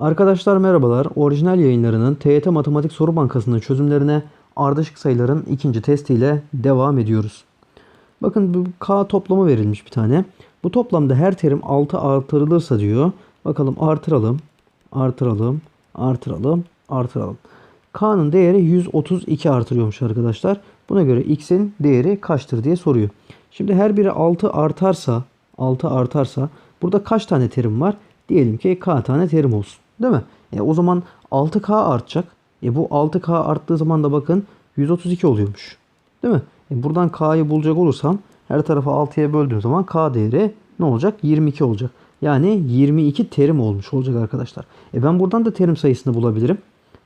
Arkadaşlar merhabalar. Orijinal yayınlarının TYT Matematik Soru Bankası'nın çözümlerine ardışık sayıların ikinci testiyle devam ediyoruz. Bakın bu K toplamı verilmiş bir tane. Bu toplamda her terim 6 artırılırsa diyor. Bakalım artıralım. Artıralım. Artıralım. Artıralım. K'nın değeri 132 artırıyormuş arkadaşlar. Buna göre X'in değeri kaçtır diye soruyor. Şimdi her biri 6 artarsa 6 artarsa burada kaç tane terim var? Diyelim ki K tane terim olsun. Değil mi? E, o zaman 6K artacak. E, bu 6K arttığı zaman da bakın 132 oluyormuş. Değil mi? E, buradan K'yı bulacak olursam her tarafı 6'ya böldüğüm zaman K değeri ne olacak? 22 olacak. Yani 22 terim olmuş olacak arkadaşlar. E ben buradan da terim sayısını bulabilirim.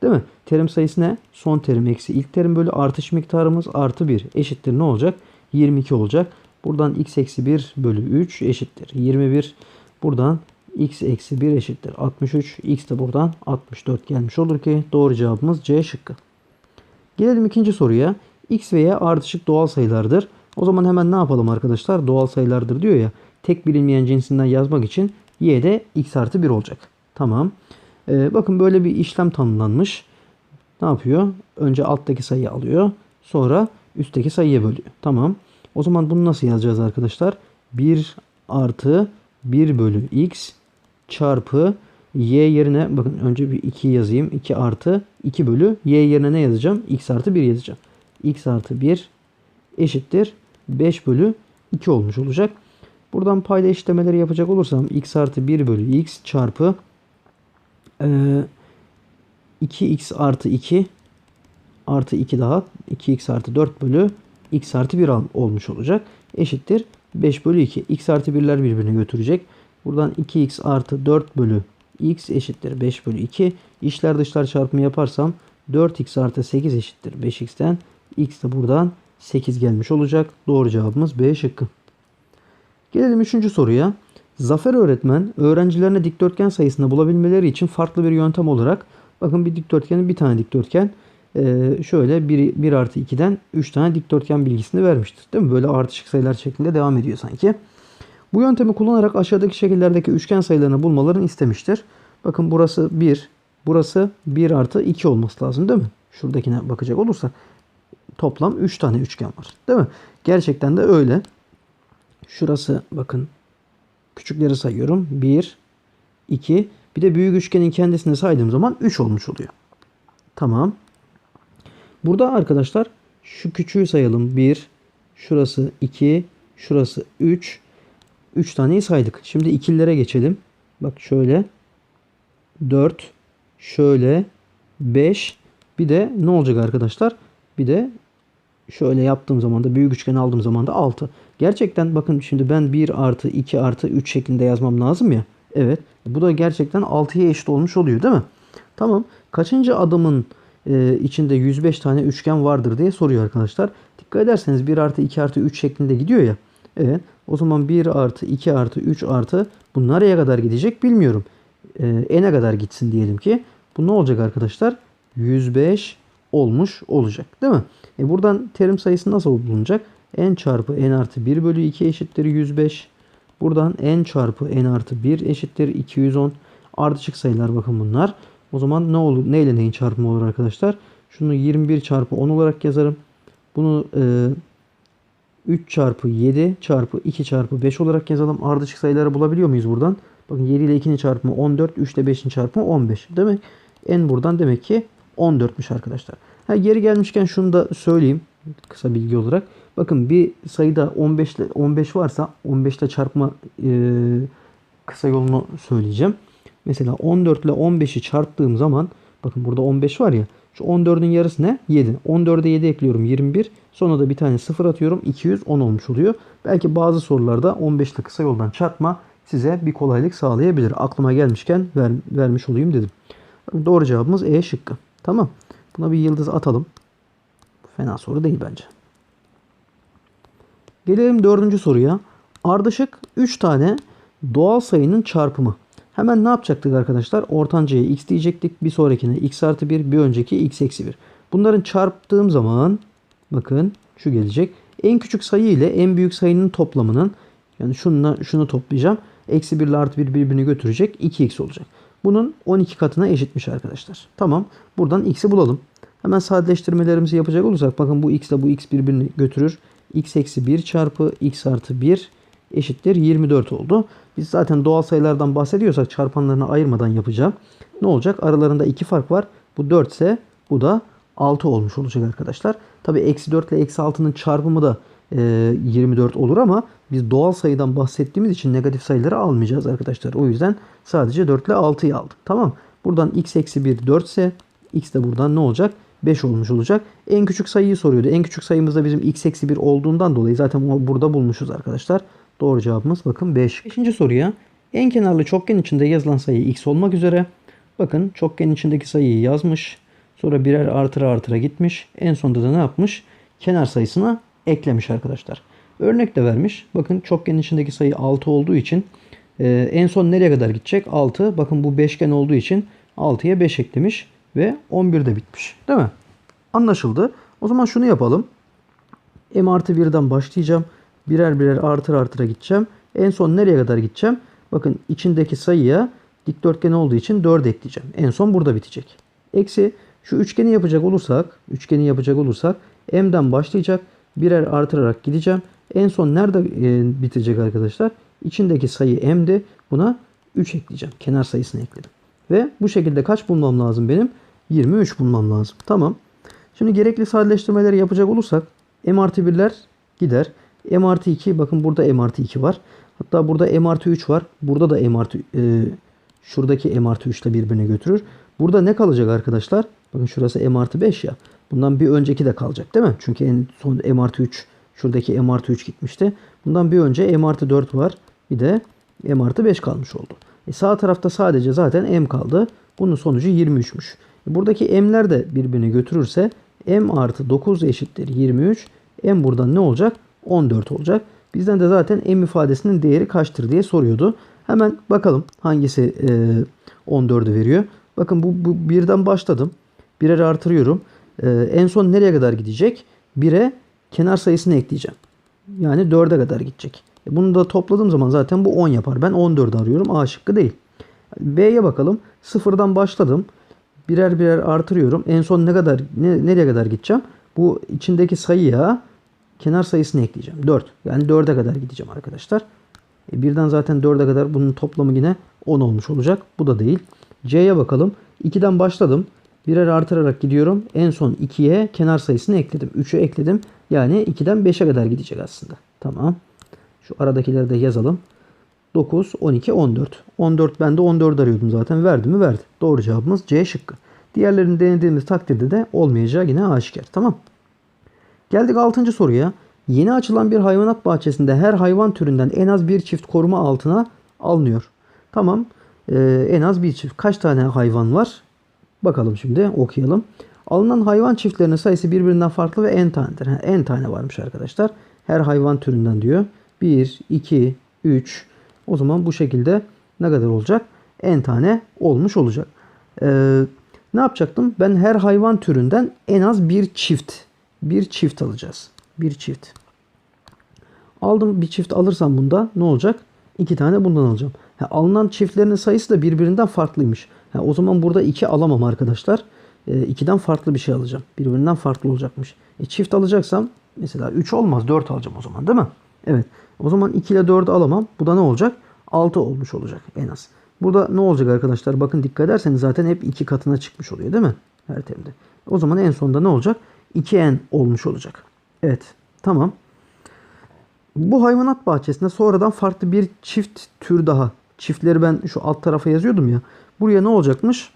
Değil mi? Terim sayısı ne? Son terim eksi ilk terim bölü artış miktarımız artı 1 eşittir ne olacak? 22 olacak. Buradan x eksi 1 bölü 3 eşittir. 21. Buradan x eksi 1 eşittir. 63. x de buradan 64 gelmiş olur ki doğru cevabımız C şıkkı. Gelelim ikinci soruya. x ve y ardışık doğal sayılardır. O zaman hemen ne yapalım arkadaşlar? Doğal sayılardır diyor ya. Tek bilinmeyen cinsinden yazmak için y de x artı 1 olacak. Tamam. Ee, bakın böyle bir işlem tanımlanmış. Ne yapıyor? Önce alttaki sayıyı alıyor. Sonra üstteki sayıya bölüyor. Tamam. O zaman bunu nasıl yazacağız arkadaşlar? 1 artı 1 bölü x çarpı y yerine bakın önce bir 2 yazayım. 2 artı 2 bölü y yerine ne yazacağım? x artı 1 yazacağım. x artı 1 eşittir 5 bölü 2 olmuş olacak. Buradan payda eşitlemeleri yapacak olursam x artı 1 bölü x çarpı e, 2x artı 2 artı 2 daha 2x artı 4 bölü x artı 1 al- olmuş olacak. Eşittir 5 bölü 2. x artı 1'ler birbirini götürecek. Buradan 2x artı 4 bölü x eşittir 5 bölü 2. İşler dışlar çarpımı yaparsam 4x artı 8 eşittir 5x'ten. x de buradan 8 gelmiş olacak. Doğru cevabımız B şıkkı. Gelelim üçüncü soruya. Zafer öğretmen öğrencilerine dikdörtgen sayısını bulabilmeleri için farklı bir yöntem olarak bakın bir dikdörtgenin bir tane dikdörtgen e, şöyle 1, 1 artı 2'den 3 tane dikdörtgen bilgisini vermiştir. Değil mi? Böyle ardışık sayılar şeklinde devam ediyor sanki. Bu yöntemi kullanarak aşağıdaki şekillerdeki üçgen sayılarını bulmalarını istemiştir. Bakın burası 1, burası 1 artı 2 olması lazım değil mi? Şuradakine bakacak olursak toplam 3 tane üçgen var. Değil mi? Gerçekten de öyle. Şurası bakın küçükleri sayıyorum. 1, 2 bir de büyük üçgenin kendisini saydığım zaman 3 olmuş oluyor. Tamam. Burada arkadaşlar şu küçüğü sayalım. 1, şurası 2, şurası 3. 3 taneyi saydık. Şimdi ikililere geçelim. Bak şöyle 4, şöyle 5. Bir de ne olacak arkadaşlar? Bir de şöyle yaptığım zaman da büyük üçgen aldığım zaman da 6. Gerçekten bakın şimdi ben 1 artı 2 artı 3 şeklinde yazmam lazım ya. Evet. Bu da gerçekten 6'ya eşit olmuş oluyor değil mi? Tamam. Kaçıncı adımın e, içinde 105 tane üçgen vardır diye soruyor arkadaşlar. Dikkat ederseniz 1 artı 2 artı 3 şeklinde gidiyor ya. Evet. O zaman 1 artı 2 artı 3 artı bu nereye kadar gidecek bilmiyorum. E, n'e kadar gitsin diyelim ki. Bu ne olacak arkadaşlar? 105 olmuş olacak. Değil mi? E buradan terim sayısı nasıl bulunacak? n çarpı n artı 1 bölü 2 eşittir 105. Buradan n çarpı n artı 1 eşittir 210. Ardışık sayılar bakın bunlar. O zaman ne olur? Ne ile neyin çarpımı olur arkadaşlar? Şunu 21 çarpı 10 olarak yazarım. Bunu e, 3 çarpı 7 çarpı 2 çarpı 5 olarak yazalım. Ardışık sayıları bulabiliyor muyuz buradan? Bakın 7 ile 2'nin çarpımı 14, 3 ile 5'in çarpımı 15. Demek n buradan demek ki 14'müş arkadaşlar. Ha, geri gelmişken şunu da söyleyeyim kısa bilgi olarak. Bakın bir sayıda 15 ile 15 varsa 15 ile çarpma e, kısa yolunu söyleyeceğim. Mesela 14 ile 15'i çarptığım zaman bakın burada 15 var ya. Şu 14'ün yarısı ne? 7. 14'e 7 ekliyorum 21. Sonra da bir tane 0 atıyorum. 210 olmuş oluyor. Belki bazı sorularda 15 ile kısa yoldan çarpma size bir kolaylık sağlayabilir. Aklıma gelmişken ver, vermiş olayım dedim. Doğru cevabımız E şıkkı. Tamam. Buna bir yıldız atalım. Fena soru değil bence. Gelelim dördüncü soruya. Ardışık 3 tane doğal sayının çarpımı. Hemen ne yapacaktık arkadaşlar? Ortancaya x diyecektik. Bir sonrakine x artı 1, bir önceki x eksi 1. Bunların çarptığım zaman bakın şu gelecek. En küçük sayı ile en büyük sayının toplamının yani şununla şunu toplayacağım. Eksi 1 ile artı 1 birbirini götürecek. 2x olacak. bunun 12 katına eşitmiş arkadaşlar. Tamam. Buradan x'i bulalım. Hemen sadeleştirmelerimizi yapacak olursak bakın bu x ile bu x birbirini götürür. x eksi 1 çarpı x artı 1 eşittir 24 oldu. Biz zaten doğal sayılardan bahsediyorsak çarpanlarını ayırmadan yapacağım. Ne olacak? Aralarında 2 fark var. Bu 4 ise bu da 6 olmuş olacak arkadaşlar. Tabi eksi 4 ile eksi 6'nın çarpımı da e, 24 olur ama biz doğal sayıdan bahsettiğimiz için negatif sayıları almayacağız arkadaşlar. O yüzden sadece 4 ile 6'yı aldık. Tamam. Buradan x eksi 1 4 ise x de buradan ne olacak? 5 olmuş olacak. En küçük sayıyı soruyordu. En küçük sayımız da bizim x eksi 1 olduğundan dolayı zaten burada bulmuşuz arkadaşlar. Doğru cevabımız bakın 5. Beşinci soruya en kenarlı çokgen içinde yazılan sayı x olmak üzere. Bakın çokgen içindeki sayıyı yazmış. Sonra birer artıra artıra gitmiş. En sonunda da ne yapmış? Kenar sayısına eklemiş arkadaşlar. Örnek de vermiş. Bakın çokgen içindeki sayı 6 olduğu için e, en son nereye kadar gidecek? 6. Bakın bu beşgen olduğu için 6'ya 5 eklemiş ve 11'de bitmiş. Değil mi? Anlaşıldı. O zaman şunu yapalım. M artı 1'den başlayacağım. Birer birer artır artıra gideceğim. En son nereye kadar gideceğim? Bakın içindeki sayıya dikdörtgen olduğu için 4 ekleyeceğim. En son burada bitecek. Eksi şu üçgeni yapacak olursak, üçgeni yapacak olursak m'den başlayacak. Birer artırarak gideceğim. En son nerede e, bitecek arkadaşlar? İçindeki sayı m'di. Buna 3 ekleyeceğim. Kenar sayısını ekledim. Ve bu şekilde kaç bulmam lazım benim? 23 bulmam lazım. Tamam. Şimdi gerekli sadeleştirmeleri yapacak olursak m artı 1'ler gider. M artı 2 bakın burada m artı 2 var. Hatta burada m artı 3 var. Burada da m artı e, şuradaki m artı 3 ile birbirine götürür. Burada ne kalacak arkadaşlar? Bakın şurası m artı 5 ya. Bundan bir önceki de kalacak değil mi? Çünkü en son m artı 3 şuradaki m artı 3 gitmişti. Bundan bir önce m artı 4 var. Bir de m artı 5 kalmış oldu. E sağ tarafta sadece zaten m kaldı. Bunun sonucu 23'müş. E buradaki m'ler de birbirini götürürse m artı 9 eşittir 23. m buradan ne olacak? 14 olacak. Bizden de zaten m ifadesinin değeri kaçtır diye soruyordu. Hemen bakalım hangisi e, 14'ü veriyor. Bakın bu, bu birden başladım. Birer artırıyorum. E, en son nereye kadar gidecek? 1'e kenar sayısını ekleyeceğim. Yani 4'e kadar gidecek. E, bunu da topladığım zaman zaten bu 10 yapar. Ben 14 arıyorum. A şıkkı değil. B'ye bakalım. Sıfırdan başladım. Birer birer artırıyorum. En son ne kadar ne, nereye kadar gideceğim? Bu içindeki sayıya kenar sayısını ekleyeceğim. 4. Yani 4'e kadar gideceğim arkadaşlar. E birden zaten 4'e kadar bunun toplamı yine 10 olmuş olacak. Bu da değil. C'ye bakalım. 2'den başladım. Birer artırarak gidiyorum. En son 2'ye kenar sayısını ekledim. 3'ü ekledim. Yani 2'den 5'e kadar gidecek aslında. Tamam. Şu aradakileri de yazalım. 9, 12, 14. 14 ben de 14 arıyordum zaten. Verdi mi? Verdi. Doğru cevabımız C şıkkı. Diğerlerini denediğimiz takdirde de olmayacağı yine aşikar. Tamam. Geldik 6. soruya. Yeni açılan bir hayvanat bahçesinde her hayvan türünden en az bir çift koruma altına alınıyor. Tamam. Ee, en az bir çift. Kaç tane hayvan var? Bakalım şimdi okuyalım. Alınan hayvan çiftlerinin sayısı birbirinden farklı ve en tanedir. Ha, en tane varmış arkadaşlar. Her hayvan türünden diyor. 1, 2, 3. O zaman bu şekilde ne kadar olacak? En tane olmuş olacak. Ee, ne yapacaktım? Ben her hayvan türünden en az bir çift. Bir çift alacağız. Bir çift. Aldım bir çift alırsam bunda ne olacak? İki tane bundan alacağım. Ha, alınan çiftlerin sayısı da birbirinden farklıymış. Ha, o zaman burada iki alamam arkadaşlar. E, ikiden farklı bir şey alacağım. Birbirinden farklı olacakmış. E, çift alacaksam mesela 3 olmaz 4 alacağım o zaman değil mi? Evet. O zaman 2 ile 4'ü alamam. Bu da ne olacak? 6 olmuş olacak en az. Burada ne olacak arkadaşlar? Bakın dikkat ederseniz zaten hep 2 katına çıkmış oluyor değil mi? Her terimde. O zaman en sonunda ne olacak? 2n olmuş olacak. Evet. Tamam. Bu hayvanat bahçesinde sonradan farklı bir çift tür daha. Çiftleri ben şu alt tarafa yazıyordum ya. Buraya ne olacakmış?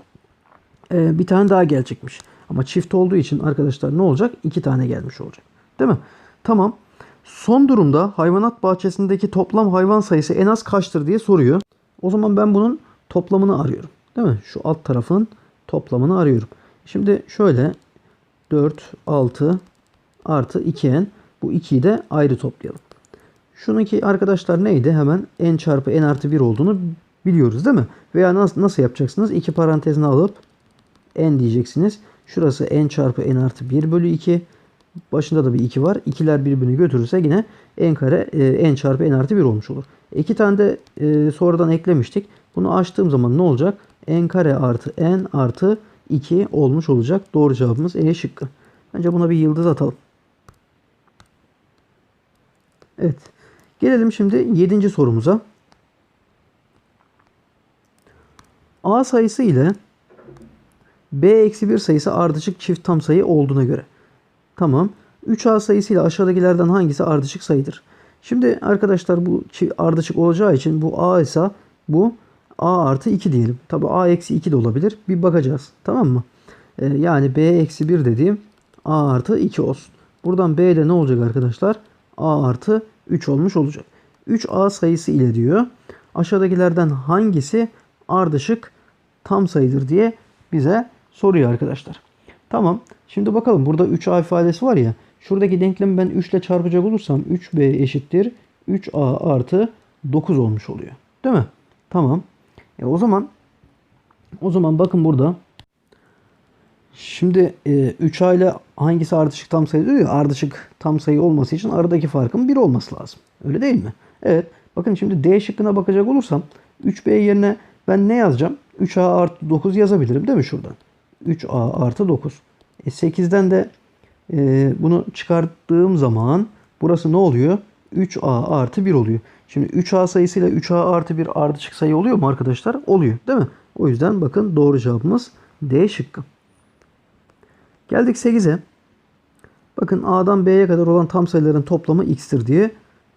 Ee, bir tane daha gelecekmiş. Ama çift olduğu için arkadaşlar ne olacak? İki tane gelmiş olacak. Değil mi? Tamam. Son durumda hayvanat bahçesindeki toplam hayvan sayısı en az kaçtır diye soruyor. O zaman ben bunun toplamını arıyorum. Değil mi? Şu alt tarafın toplamını arıyorum. Şimdi şöyle 4, 6 artı 2n. Bu 2'yi de ayrı toplayalım. Şununki arkadaşlar neydi? Hemen n çarpı n artı 1 olduğunu biliyoruz değil mi? Veya nasıl, nasıl yapacaksınız? İki parantezine alıp n diyeceksiniz. Şurası n çarpı n artı 1 bölü 2. Başında da bir 2 var. İkiler birbirini götürürse yine n kare e, n çarpı n artı 1 olmuş olur. İki tane de e, sonradan eklemiştik. Bunu açtığım zaman ne olacak? n kare artı n artı 2 olmuş olacak. Doğru cevabımız E şıkkı. Bence buna bir yıldız atalım. Evet. Gelelim şimdi 7. sorumuza. A sayısı ile B-1 sayısı ardışık çift tam sayı olduğuna göre. Tamam. 3A sayısıyla aşağıdakilerden hangisi ardışık sayıdır? Şimdi arkadaşlar bu ardışık olacağı için bu A ise bu A artı 2 diyelim. Tabi A eksi 2 de olabilir. Bir bakacağız. Tamam mı? Ee, yani B eksi 1 dediğim A artı 2 olsun. Buradan B'de ne olacak arkadaşlar? A artı 3 olmuş olacak. 3A sayısı ile diyor. Aşağıdakilerden hangisi ardışık tam sayıdır diye bize soruyor arkadaşlar. Tamam. Şimdi bakalım burada 3A ifadesi var ya. Şuradaki denklemi ben 3 ile çarpacak olursam 3B eşittir 3A artı 9 olmuş oluyor. Değil mi? Tamam. E o zaman o zaman bakın burada Şimdi e, 3A ile hangisi ardışık tam sayı diyor ya ardışık tam sayı olması için aradaki farkın 1 olması lazım. Öyle değil mi? Evet. Bakın şimdi D şıkkına bakacak olursam 3B yerine ben ne yazacağım? 3A artı 9 yazabilirim değil mi şuradan? 3A artı 9. E 8'den de e, bunu çıkarttığım zaman burası ne oluyor? 3A artı 1 oluyor. Şimdi 3A sayısıyla 3A artı 1 ardışık sayı oluyor mu arkadaşlar? Oluyor değil mi? O yüzden bakın doğru cevabımız D şıkkı. Geldik 8'e. Bakın A'dan B'ye kadar olan tam sayıların toplamı x'tir diye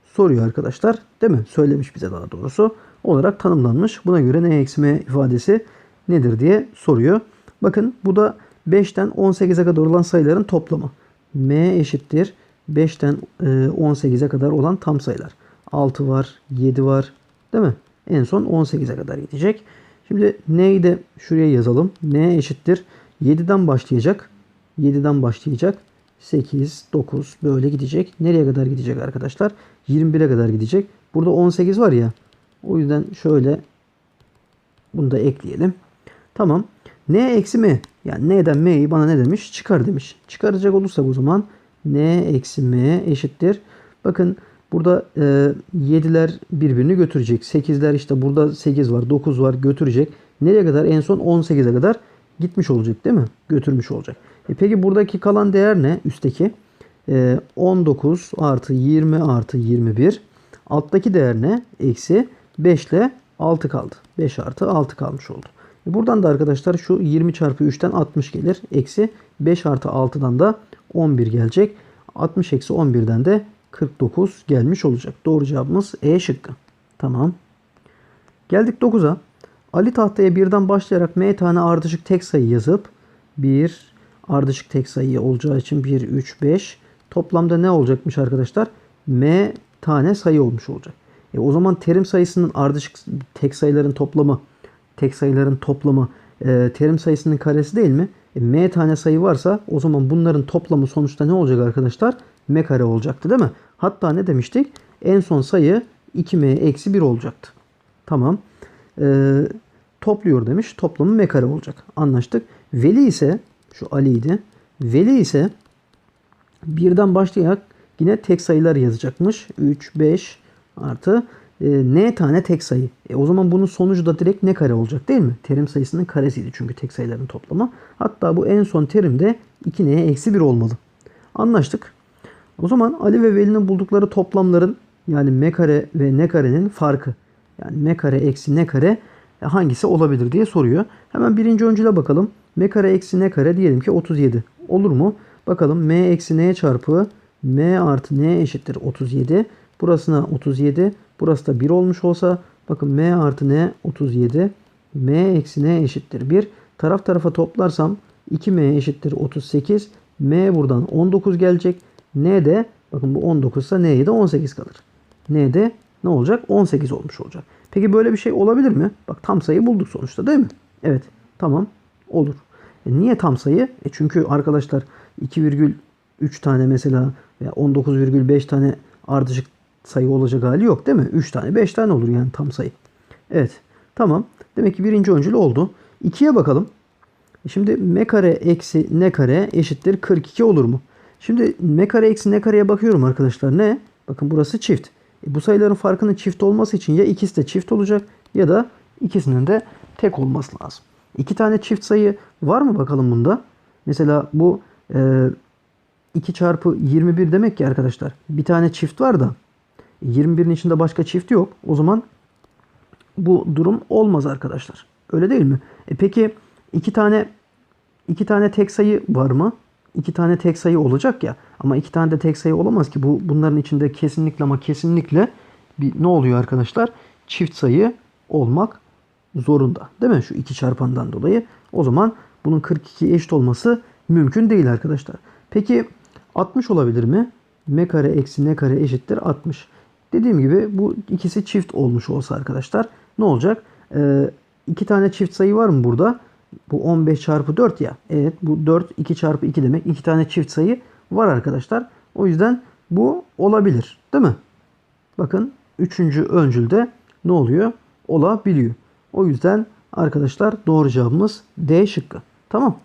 soruyor arkadaşlar. Değil mi? Söylemiş bize daha doğrusu. Olarak tanımlanmış. Buna göre n eksi m ifadesi nedir diye soruyor. Bakın bu da 5'ten 18'e kadar olan sayıların toplamı. m eşittir 5'ten 18'e kadar olan tam sayılar. 6 var, 7 var. Değil mi? En son 18'e kadar gidecek. Şimdi n'yi de şuraya yazalım. n eşittir 7'den başlayacak. 7'den başlayacak. 8, 9 böyle gidecek. Nereye kadar gidecek arkadaşlar? 21'e kadar gidecek. Burada 18 var ya. O yüzden şöyle bunu da ekleyelim. Tamam. N eksi M. Yani N'den M'yi bana ne demiş? Çıkar demiş. Çıkaracak olursak o zaman N eksi M eşittir. Bakın burada e, 7'ler birbirini götürecek. 8'ler işte burada 8 var 9 var götürecek. Nereye kadar? En son 18'e kadar gitmiş olacak değil mi? Götürmüş olacak. E peki buradaki kalan değer ne? Üstteki. E, 19 artı 20 artı 21. Alttaki değer ne? Eksi 5 ile 6 kaldı. 5 artı 6 kalmış oldu. E buradan da arkadaşlar şu 20 çarpı 3'ten 60 gelir. Eksi 5 artı 6'dan da 11 gelecek. 60 eksi 11'den de 49 gelmiş olacak. Doğru cevabımız E şıkkı. Tamam. Geldik 9'a. Ali tahtaya birden başlayarak m tane ardışık tek sayı yazıp 1 ardışık tek sayı olacağı için 1, 3, 5 toplamda ne olacakmış arkadaşlar? m tane sayı olmuş olacak. E o zaman terim sayısının ardışık tek sayıların toplamı tek sayıların toplamı e, terim sayısının karesi değil mi? E, m tane sayı varsa o zaman bunların toplamı sonuçta ne olacak arkadaşlar? M kare olacaktı değil mi? Hatta ne demiştik? En son sayı 2m eksi 1 olacaktı. Tamam. Ee, topluyor demiş. Toplamı m kare olacak. Anlaştık. Veli ise şu Ali'ydi. Veli ise birden başlayarak yine tek sayılar yazacakmış. 3, 5 artı e, n tane tek sayı. E, o zaman bunun sonucu da direkt ne kare olacak değil mi? Terim sayısının karesiydi çünkü tek sayıların toplamı. Hatta bu en son terim de 2n eksi 1 olmalı. Anlaştık. O zaman Ali ve Veli'nin buldukları toplamların yani m kare ve n karenin farkı. Yani m kare eksi n kare hangisi olabilir diye soruyor. Hemen birinci öncüle bakalım. m kare eksi n kare diyelim ki 37. Olur mu? Bakalım m eksi n çarpı m artı n eşittir 37. Burasına 37. Burası da 1 olmuş olsa bakın m artı n 37. m eksi n eşittir 1. Taraf tarafa toplarsam 2m eşittir 38. m buradan 19 gelecek. N de bakın bu 19 ise n'ye de 18 kalır. n de ne olacak? 18 olmuş olacak. Peki böyle bir şey olabilir mi? Bak tam sayı bulduk sonuçta değil mi? Evet. Tamam. Olur. E niye tam sayı? E çünkü arkadaşlar 2,3 tane mesela veya 19,5 tane ardışık sayı olacak hali yok değil mi? 3 tane 5 tane olur yani tam sayı. Evet. Tamam. Demek ki birinci öncül oldu. 2'ye bakalım. E Şimdi m kare eksi n kare eşittir 42 olur mu? Şimdi m kare eksi n kareye bakıyorum arkadaşlar. Ne? Bakın burası çift. E bu sayıların farkının çift olması için ya ikisi de çift olacak ya da ikisinin de tek olması lazım. İki tane çift sayı var mı bakalım bunda? Mesela bu e, 2 çarpı 21 demek ki arkadaşlar. Bir tane çift var da 21'in içinde başka çift yok. O zaman bu durum olmaz arkadaşlar. Öyle değil mi? E peki iki tane iki tane tek sayı var mı? İki tane tek sayı olacak ya. Ama iki tane de tek sayı olamaz ki. Bu bunların içinde kesinlikle ama kesinlikle bir ne oluyor arkadaşlar? Çift sayı olmak zorunda. Değil mi? Şu iki çarpandan dolayı. O zaman bunun 42 eşit olması mümkün değil arkadaşlar. Peki 60 olabilir mi? M kare eksi n kare eşittir 60. Dediğim gibi bu ikisi çift olmuş olsa arkadaşlar ne olacak? Ee, iki tane çift sayı var mı burada? Bu 15 çarpı 4 ya. Evet bu 4 2 çarpı 2 demek. İki tane çift sayı var arkadaşlar. O yüzden bu olabilir. Değil mi? Bakın üçüncü öncülde ne oluyor? Olabiliyor. O yüzden arkadaşlar doğru cevabımız D şıkkı. Tamam.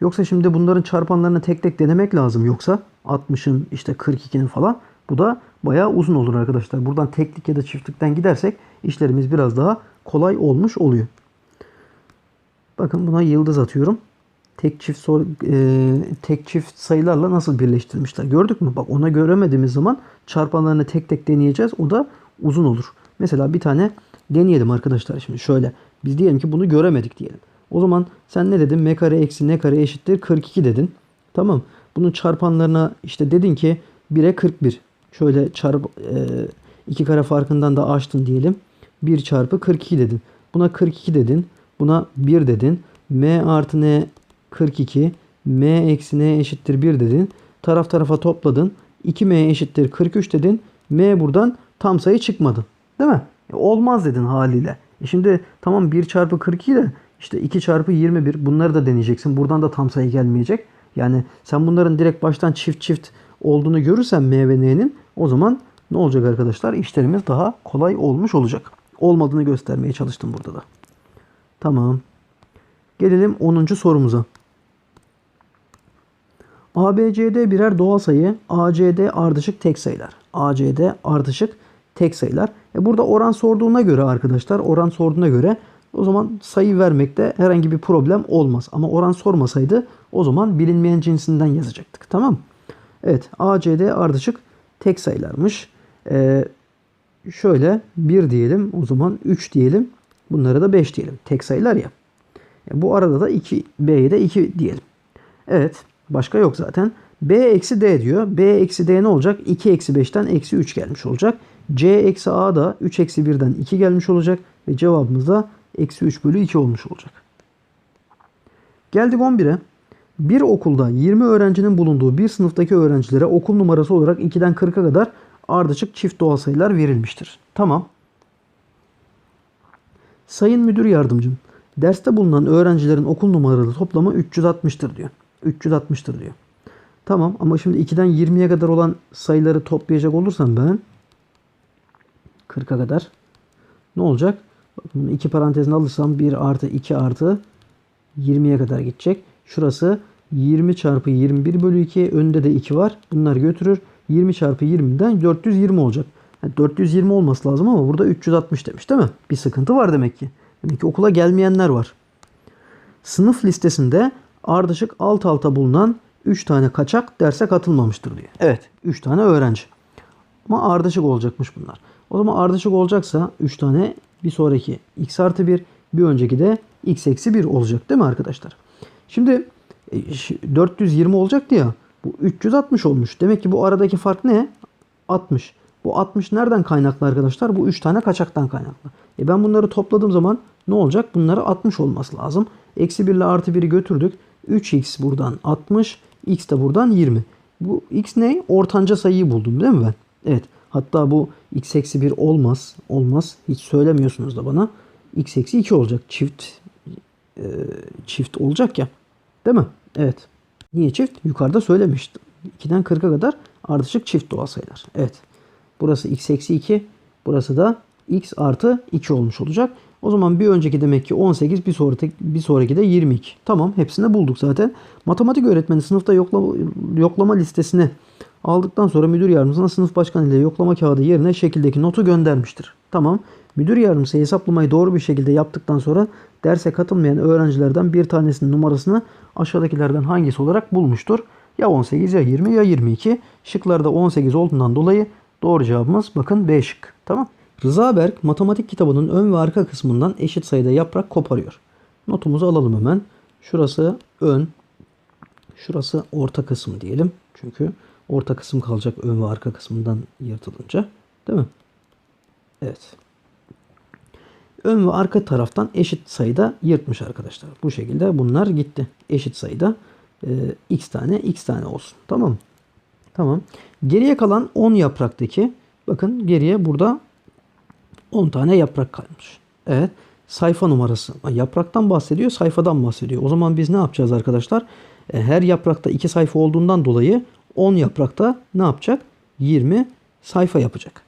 Yoksa şimdi bunların çarpanlarını tek tek denemek lazım. Yoksa 60'ın işte 42'nin falan bu da bayağı uzun olur arkadaşlar. Buradan teklik ya da çiftlikten gidersek işlerimiz biraz daha kolay olmuş oluyor. Bakın buna yıldız atıyorum. Tek çift sor, e, tek çift sayılarla nasıl birleştirmişler. Gördük mü? Bak ona göremediğimiz zaman çarpanlarını tek tek deneyeceğiz. O da uzun olur. Mesela bir tane deneyelim arkadaşlar şimdi şöyle. Biz diyelim ki bunu göremedik diyelim. O zaman sen ne dedin? M kare eksi n kare eşittir 42 dedin. Tamam. Bunun çarpanlarına işte dedin ki 1'e 41. Şöyle çarp e, iki kare farkından da açtın diyelim. 1 çarpı 42 dedin. Buna 42 dedin. Buna 1 dedin. M artı n 42. M eksi n eşittir 1 dedin. Taraf tarafa topladın. 2m eşittir 43 dedin. M buradan tam sayı çıkmadı. Değil mi? E, olmaz dedin haliyle. E şimdi tamam 1 çarpı 42 de işte 2 çarpı 21 bunları da deneyeceksin. Buradan da tam sayı gelmeyecek. Yani sen bunların direkt baştan çift çift olduğunu görürsen M ve N'nin o zaman ne olacak arkadaşlar? İşlerimiz daha kolay olmuş olacak. Olmadığını göstermeye çalıştım burada da. Tamam. Gelelim 10. sorumuza. ABCD birer doğal sayı. ACD ardışık tek sayılar. ACD ardışık tek sayılar. E burada oran sorduğuna göre arkadaşlar oran sorduğuna göre o zaman sayı vermekte herhangi bir problem olmaz. Ama oran sormasaydı o zaman bilinmeyen cinsinden yazacaktık. Tamam Evet ACD ardışık tek sayılarmış. Ee, şöyle 1 diyelim o zaman 3 diyelim. Bunlara da 5 diyelim. Tek sayılar ya. E, bu arada da 2 B'ye de 2 diyelim. Evet başka yok zaten. B eksi D diyor. B eksi D ne olacak? 2 eksi 5'ten eksi 3 gelmiş olacak. C eksi A da 3 eksi 1'den 2 gelmiş olacak. Ve cevabımız da eksi 3 bölü 2 olmuş olacak. Geldik 11'e. Bir okulda 20 öğrencinin bulunduğu bir sınıftaki öğrencilere okul numarası olarak 2'den 40'a kadar ardışık çift doğal sayılar verilmiştir. Tamam. Sayın müdür yardımcım, derste bulunan öğrencilerin okul numaraları toplamı 360'tır diyor. 360'tır diyor. Tamam ama şimdi 2'den 20'ye kadar olan sayıları toplayacak olursam ben 40'a kadar ne olacak? Bakın iki parantezini alırsam 1 artı 2 artı 20'ye kadar gidecek. Şurası 20 çarpı 21 bölü 2. Önde de 2 var. Bunlar götürür. 20 çarpı 20'den 420 olacak. Yani 420 olması lazım ama burada 360 demiş değil mi? Bir sıkıntı var demek ki. Demek ki okula gelmeyenler var. Sınıf listesinde ardışık alt alta bulunan 3 tane kaçak derse katılmamıştır diyor. Evet 3 tane öğrenci. Ama ardışık olacakmış bunlar. O zaman ardışık olacaksa 3 tane bir sonraki x artı 1 bir önceki de x eksi 1 olacak değil mi arkadaşlar? Şimdi 420 olacaktı ya. Bu 360 olmuş. Demek ki bu aradaki fark ne? 60. Bu 60 nereden kaynaklı arkadaşlar? Bu 3 tane kaçaktan kaynaklı. E ben bunları topladığım zaman ne olacak? Bunları 60 olması lazım. Eksi 1 ile artı 1'i götürdük. 3x buradan 60. X de buradan 20. Bu x ne? Ortanca sayıyı buldum değil mi ben? Evet. Hatta bu x eksi 1 olmaz. Olmaz. Hiç söylemiyorsunuz da bana. x eksi 2 olacak. Çift e, çift olacak ya. Değil mi? Evet. Niye çift? Yukarıda söylemiştim. 2'den 40'a kadar ardışık çift doğal sayılar. Evet. Burası x eksi 2. Burası da x artı 2 olmuş olacak. O zaman bir önceki demek ki 18 bir sonraki, bir sonraki de 22. Tamam hepsini bulduk zaten. Matematik öğretmeni sınıfta yoklama, yoklama listesini aldıktan sonra müdür yardımcısına sınıf başkanı ile yoklama kağıdı yerine şekildeki notu göndermiştir. Tamam. Müdür yardımcısı hesaplamayı doğru bir şekilde yaptıktan sonra derse katılmayan öğrencilerden bir tanesinin numarasını aşağıdakilerden hangisi olarak bulmuştur? Ya 18 ya 20 ya 22. Şıklarda 18 olduğundan dolayı doğru cevabımız bakın B şık. Tamam. Rıza Berk matematik kitabının ön ve arka kısmından eşit sayıda yaprak koparıyor. Notumuzu alalım hemen. Şurası ön, şurası orta kısmı diyelim. Çünkü orta kısım kalacak ön ve arka kısmından yırtılınca. Değil mi? Evet. Ön ve arka taraftan eşit sayıda yırtmış arkadaşlar. Bu şekilde bunlar gitti. Eşit sayıda e, x tane x tane olsun. Tamam mı? Tamam. Geriye kalan 10 yapraktaki bakın geriye burada 10 tane yaprak kalmış. Evet. Sayfa numarası. Yapraktan bahsediyor, sayfadan bahsediyor. O zaman biz ne yapacağız arkadaşlar? E, Her yaprakta 2 sayfa olduğundan dolayı 10 yaprakta ne yapacak? 20 sayfa yapacak.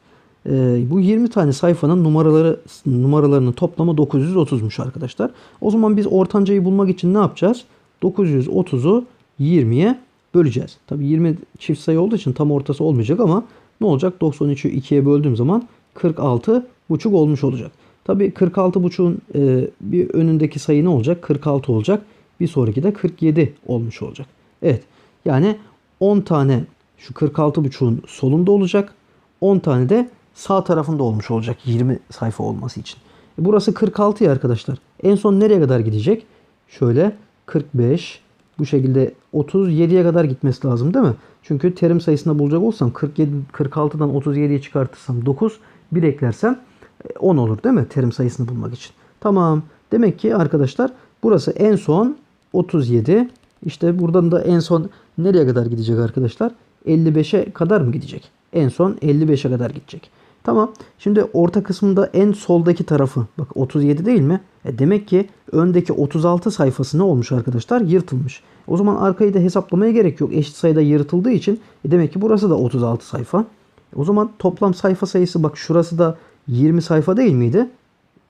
E, bu 20 tane sayfanın numaraları numaralarının toplamı 930'muş arkadaşlar. O zaman biz ortancayı bulmak için ne yapacağız? 930'u 20'ye böleceğiz. Tabi 20 çift sayı olduğu için tam ortası olmayacak ama ne olacak? 93'ü 2'ye böldüğüm zaman 46 buçuk olmuş olacak. Tabi 46 buçuğun e, bir önündeki sayı ne olacak? 46 olacak. Bir sonraki de 47 olmuş olacak. Evet. Yani 10 tane şu 46 buçuğun solunda olacak. 10 tane de sağ tarafında olmuş olacak 20 sayfa olması için. E, burası 46 ya arkadaşlar. En son nereye kadar gidecek? Şöyle 45 bu şekilde 37'ye kadar gitmesi lazım değil mi? Çünkü terim sayısını bulacak olsam 47 46'dan 37'ye çıkartırsam 9 bir eklersem e, 10 olur değil mi? Terim sayısını bulmak için. Tamam. Demek ki arkadaşlar burası en son 37. İşte buradan da en son nereye kadar gidecek arkadaşlar? 55'e kadar mı gidecek? En son 55'e kadar gidecek. Tamam. Şimdi orta kısmında en soldaki tarafı bak 37 değil mi? E demek ki öndeki 36 sayfası ne olmuş arkadaşlar? Yırtılmış. O zaman arkayı da hesaplamaya gerek yok. Eşit sayıda yırtıldığı için e demek ki burası da 36 sayfa. O zaman toplam sayfa sayısı bak şurası da 20 sayfa değil miydi?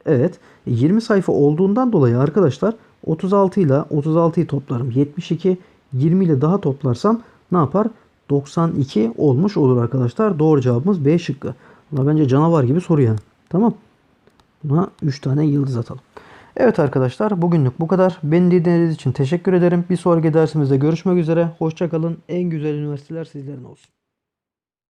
Evet. E 20 sayfa olduğundan dolayı arkadaşlar 36 ile 36'yı toplarım. 72 20 ile daha toplarsam ne yapar? 92 olmuş olur arkadaşlar. Doğru cevabımız B şıkkı. Buna bence canavar gibi soru yani. Tamam. Buna 3 tane yıldız atalım. Evet arkadaşlar bugünlük bu kadar. Beni dinlediğiniz için teşekkür ederim. Bir sonraki dersimizde görüşmek üzere. Hoşçakalın. En güzel üniversiteler sizlerin olsun.